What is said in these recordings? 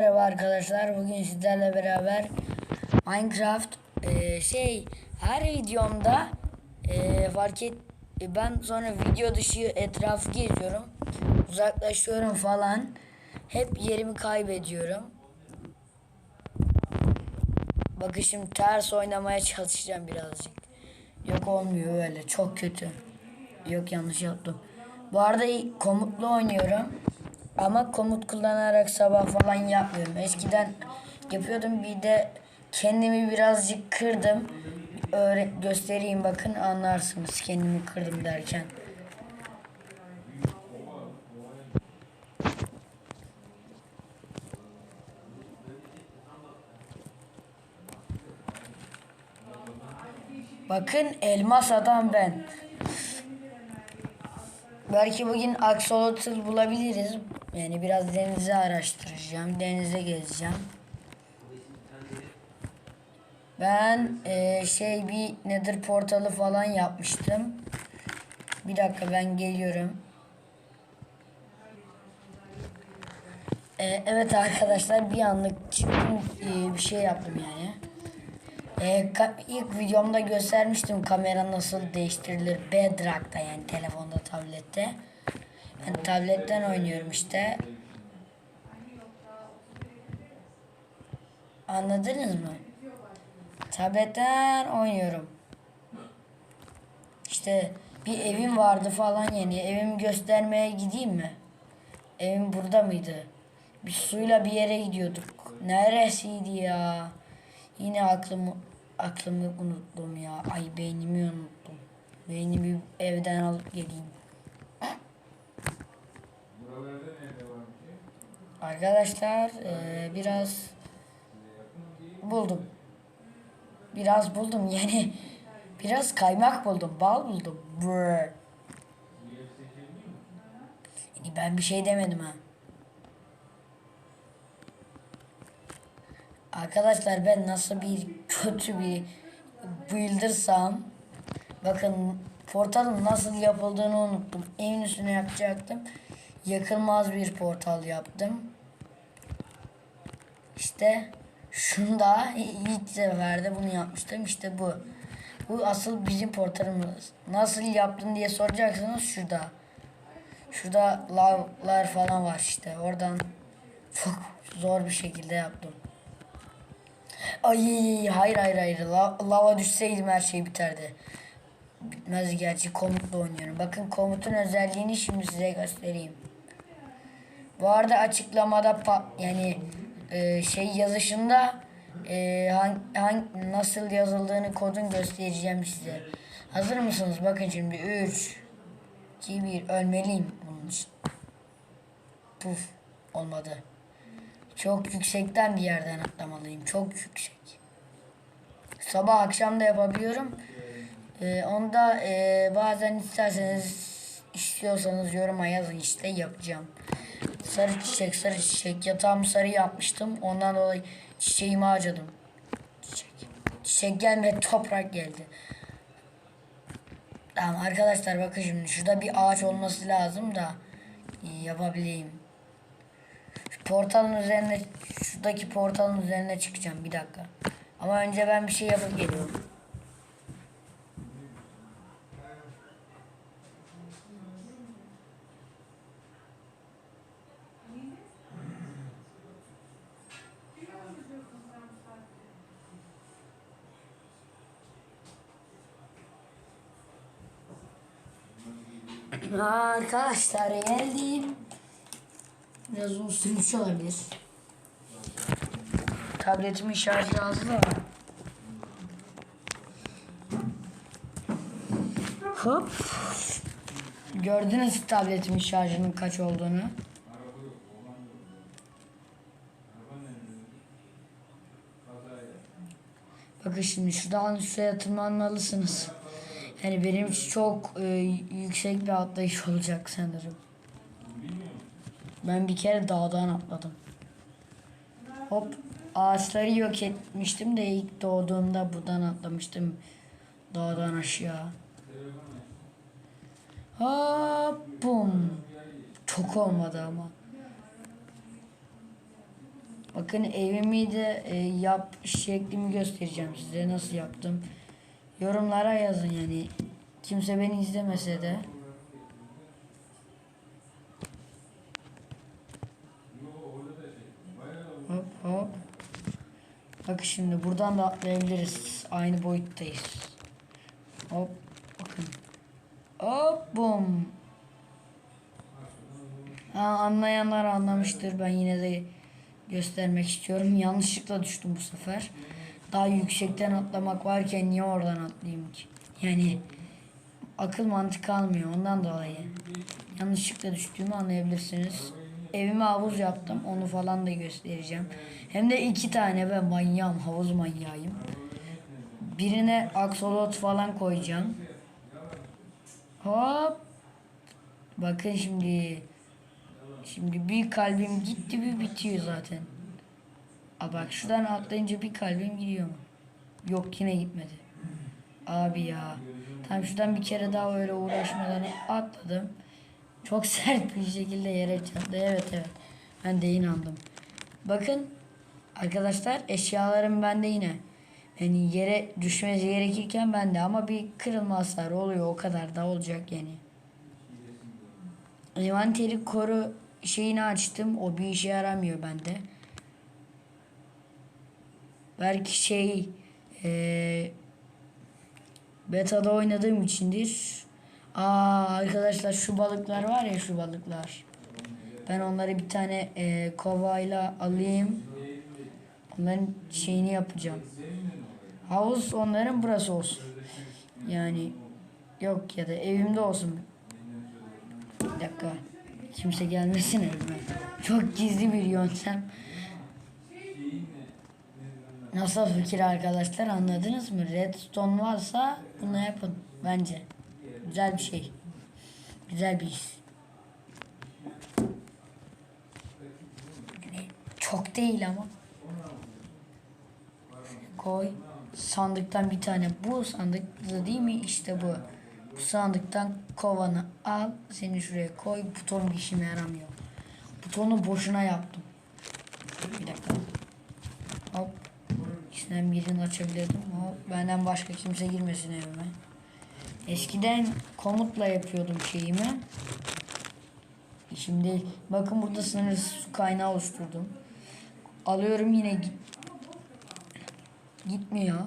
Merhaba arkadaşlar. Bugün sizlerle beraber Minecraft e, şey her videomda e, fark et e, ben sonra video dışı etrafı geziyorum. Uzaklaşıyorum falan. Hep yerimi kaybediyorum. Bakın şimdi ters oynamaya çalışacağım birazcık. Yok olmuyor öyle. Çok kötü. Yok yanlış yaptım. Bu arada komutlu oynuyorum. Ama komut kullanarak sabah falan yapmıyorum. Eskiden yapıyordum bir de kendimi birazcık kırdım. Öyle göstereyim bakın anlarsınız kendimi kırdım derken. Bakın elmas adam ben. Belki bugün aksolotl bulabiliriz. Yani biraz denizi araştıracağım. Denize gezeceğim. Ben eee, şey bir nether portalı falan yapmıştım. Bir dakika ben geliyorum. Eee, evet arkadaşlar bir anlık çıktım eee, bir şey yaptım yani. Ka- ilk videomda göstermiştim kamera nasıl değiştirilir Bedrock'ta yani telefonda tablette. Ben tabletten oynuyorum işte. Anladınız mı? Tabletten oynuyorum. İşte bir evim vardı falan yeni. Evimi göstermeye gideyim mi? Evim burada mıydı? Bir suyla bir yere gidiyorduk. Neresiydi ya? Yine aklımı aklımı unuttum ya. Ay beynimi unuttum. Beynimi evden alıp geleyim. Arkadaşlar eee, biraz buldum. Biraz buldum yani biraz kaymak buldum, bal buldum. Brr. Yani ben bir şey demedim ha. Arkadaşlar ben nasıl bir kötü bir buildersam bakın portalın nasıl yapıldığını unuttum. Evin üstüne yapacaktım. Yakılmaz bir portal yaptım. İşte şunda ilk seferde bunu yapmıştım. İşte bu. Bu asıl bizim portalımız. Nasıl yaptın diye soracaksınız şurada. Şurada lavlar falan var işte. Oradan çok zor bir şekilde yaptım. Ay hayır hayır hayır. La, lava düşseydim her şey biterdi. Bitmez gerçi komutla oynuyorum. Bakın komutun özelliğini şimdi size göstereyim. Bu arada açıklamada yani e, şey yazışında e, hang, hang, nasıl yazıldığını kodun göstereceğim size. Hazır mısınız? Bakın şimdi 3 2 1 ölmeliyim bunun için. Puf olmadı. Çok yüksekten bir yerden atlamalıyım. Çok yüksek. Sabah akşam da yapabiliyorum. Ee, onu da e, bazen isterseniz istiyorsanız yoruma yazın işte yapacağım. Sarı çiçek, sarı çiçek. Yatağımı sarı yapmıştım. Ondan dolayı çiçeğimi harcadım. Çiçek. Çiçek gelmedi, toprak geldi. Tamam arkadaşlar bakın şimdi şurada bir ağaç olması lazım da yapabileyim. Şu portalın üzerine şuradaki portalın üzerine çıkacağım bir dakika. Ama önce ben bir şey yapıp geliyorum. Arkadaşlar geldim. Biraz uzun sürmüş olabilir. Tabletimin şarjı azdı. Hop. Gördünüz tabletimin şarjının kaç olduğunu. Bakın şimdi şuradan şuraya tırmanmalısınız. Yani benim çok e, yüksek bir atlayış olacak sanırım. Ben bir kere dağdan atladım. Hop ağaçları yok etmiştim de ilk doğduğumda buradan atlamıştım. Dağdan aşağı. Hop bum. Çok olmadı ama. Bakın evimi de e, yap şeklimi göstereceğim size nasıl yaptım. Yorumlara yazın yani. Kimse beni izlemese de. Hop hop. Bak şimdi buradan da atlayabiliriz. Aynı boyuttayız. Hop bakın. Hop bum. Ha, anlayanlar anlamıştır. Ben yine de göstermek istiyorum. Yanlışlıkla düştüm bu sefer. Daha yüksekten atlamak varken niye oradan atlayayım ki? Yani akıl mantık almıyor ondan dolayı. Yanlışlıkla düştüğümü anlayabilirsiniz. Evime havuz yaptım. Onu falan da göstereceğim. Hem de iki tane ben manyağım. Havuz manyağıyım. Birine aksolot falan koyacağım. Hop. Bakın şimdi. Şimdi bir kalbim gitti bir bitiyor zaten. Aa bak şuradan atlayınca bir kalbim gidiyor mu? Yok yine gitmedi. Abi ya. Tam şuradan bir kere daha öyle uğraşmadan atladım. Çok sert bir şekilde yere çarptı. Evet evet. Ben de inandım. Bakın arkadaşlar eşyalarım bende yine. Yani yere düşmesi gerekirken bende ama bir kırılma hasarı oluyor. O kadar da olacak yani. Envanteri koru şeyini açtım. O bir işe yaramıyor bende. Belki şey eee beta'da oynadığım içindir. Aa arkadaşlar şu balıklar var ya şu balıklar. Ben onları bir tane eee kovayla alayım. Onların şeyini yapacağım. Havuz onların burası olsun. Yani yok ya da evimde olsun. Bir dakika. Kimse gelmesin evime. Çok gizli bir yöntem. Nasıl fikir arkadaşlar anladınız mı? Redstone varsa bunu yapın bence. Güzel bir şey. Güzel bir iş. Çok değil ama. Koy. Sandıktan bir tane. Bu sandıkta değil mi? İşte bu. Bu sandıktan kovanı al. Seni şuraya koy. Buton bir işime yaramıyor. Butonu boşuna yaptım. Bir dakika. Hop. İçinden birini açabilirdim. Hop. Benden başka kimse girmesin evime. Eskiden komutla yapıyordum şeyimi. Şimdi bakın burada sınırsız su kaynağı oluşturdum. Alıyorum yine git gitmiyor.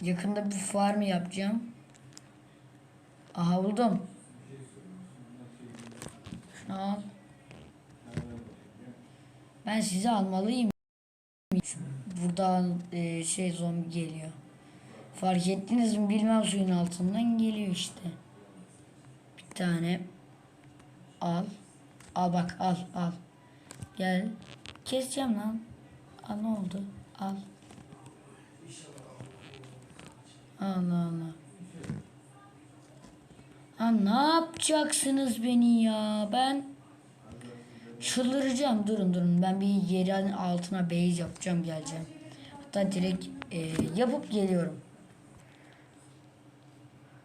Yakında bir farm yapacağım. Aha buldum. Şunu al. Ben sizi almalıyım. Buradan e, şey zombi geliyor. Fark ettiniz mi bilmem suyun altından geliyor işte. Bir tane al. Al bak al al. Gel. Keseceğim lan. Al ne oldu? Al. Allah Allah. Ha ne yapacaksınız beni ya? Ben çıldıracağım. Durun durun. Ben bir yerin altına base yapacağım geleceğim. Hatta direkt e, yapıp geliyorum.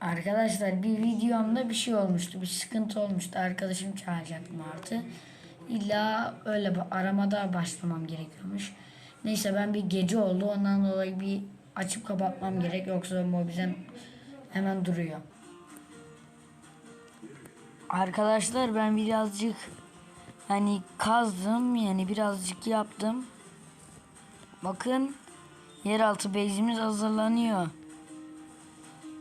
Arkadaşlar bir videomda bir şey olmuştu. Bir sıkıntı olmuştu. Arkadaşım çağıracaktım artı. İlla öyle bir aramada başlamam gerekiyormuş. Neyse ben bir gece oldu. Ondan dolayı bir açıp kapatmam gerek. Yoksa mobizem hemen duruyor. Arkadaşlar ben birazcık hani kazdım yani birazcık yaptım. Bakın yeraltı bezimiz hazırlanıyor.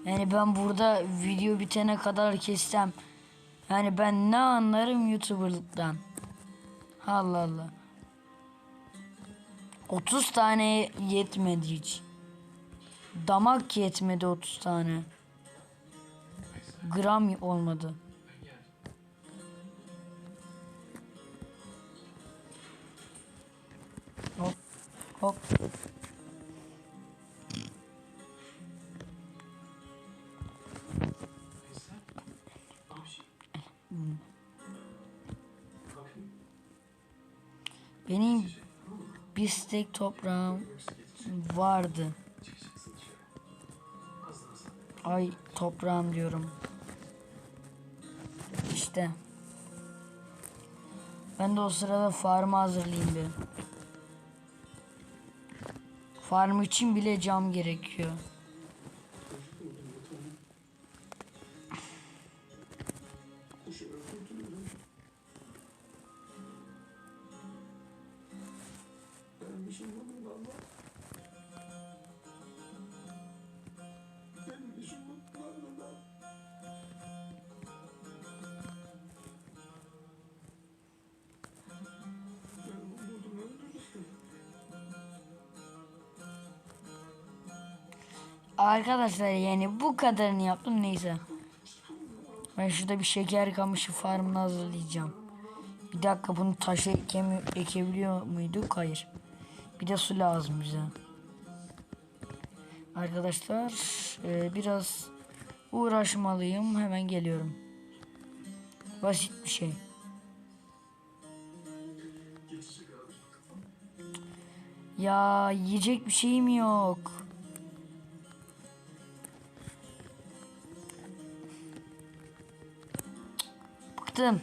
Yani ben burada video bitene kadar kessem yani ben ne anlarım youtuberlıktan. Allah Allah. 30 tane yetmedi hiç. Damak yetmedi 30 tane. Gram olmadı. Hop. Benim bir stek toprağım vardı. Ay toprağım diyorum. İşte. Ben de o sırada farmı hazırlayayım bir. Farm için bile cam gerekiyor. Arkadaşlar yani bu kadarını yaptım neyse. Ben şurada bir şeker kamışı farmını hazırlayacağım. Bir dakika bunu taşa ekemi, ekebiliyor muyduk? Hayır. Bir de su lazım bize. Arkadaşlar e, biraz uğraşmalıyım. Hemen geliyorum. Basit bir şey. Ya yiyecek bir şeyim yok. Bıktım.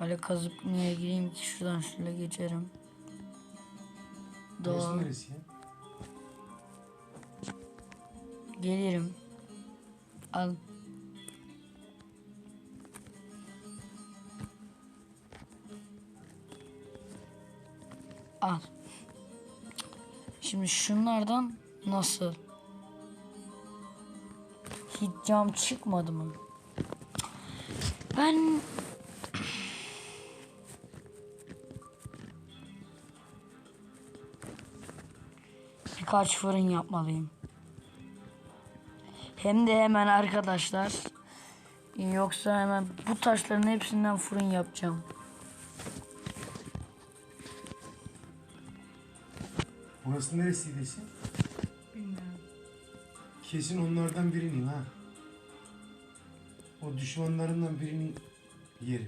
Böyle kazıp niye gireyim ki şuradan şöyle geçerim. Doğru. neresi ya? Gelirim. Al. Al. Şimdi şunlardan nasıl? Hiç cam çıkmadı mı? Ben birkaç fırın yapmalıyım. Hem de hemen arkadaşlar. Yoksa hemen bu taşların hepsinden fırın yapacağım. Burası neresiydi Esin? Bilmiyorum. Kesin onlardan birinin ha. O düşmanlarından birinin yeri.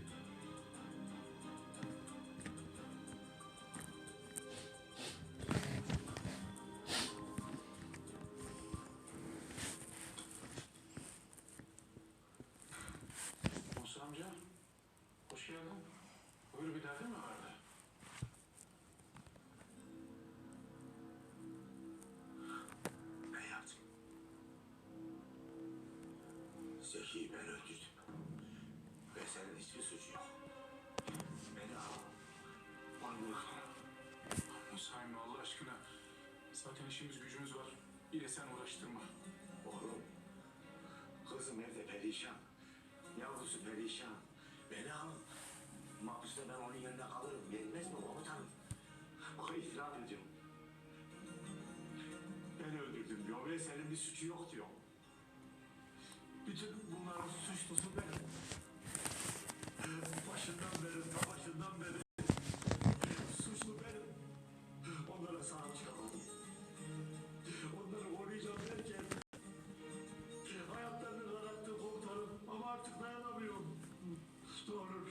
Zeki'yi ben öldürdüm. Ve senin hiçbir suçun yok. Beni al. Musa emmi Allah aşkına. Zaten işimiz gücümüz var. Bir de sen uğraştırma. Oğlum. Kızım evde perişan. Yavrusu perişan. Beni alın. Mahpusta ben onun yanında kalırım. Yetmez mi komutanım? Bak itiraf ediyorum. Ben öldürdüm diyor ve senin bir suçu yok diyor. Bütün bunların suçlusu benim. Başından beri, ta başından beri. Suçlu benim. Onlara sahip çıkamadım. Onları koruyacağım derken hayatlarını kararttı komutanım ama artık dayanamıyorum. Ne olur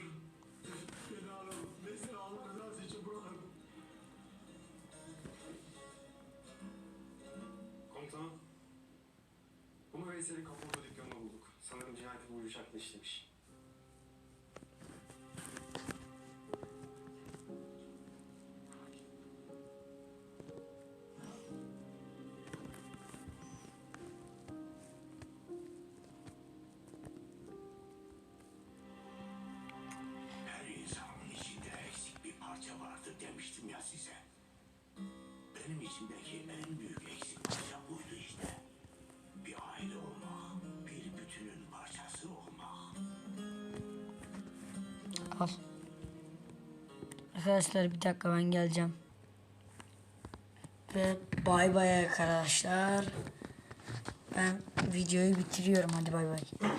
beni alın. Mesela Allah rızası için bırakın. Komutanım. Bunu Veysel'in kapalı dükkanında bulduk. Sanırım cinayeti bu bıçakla işlemiş. Demiştim ya size. Benim içimdeki en büyük Al. Arkadaşlar bir dakika ben geleceğim. Ve bay bay arkadaşlar. Ben videoyu bitiriyorum hadi bay bay.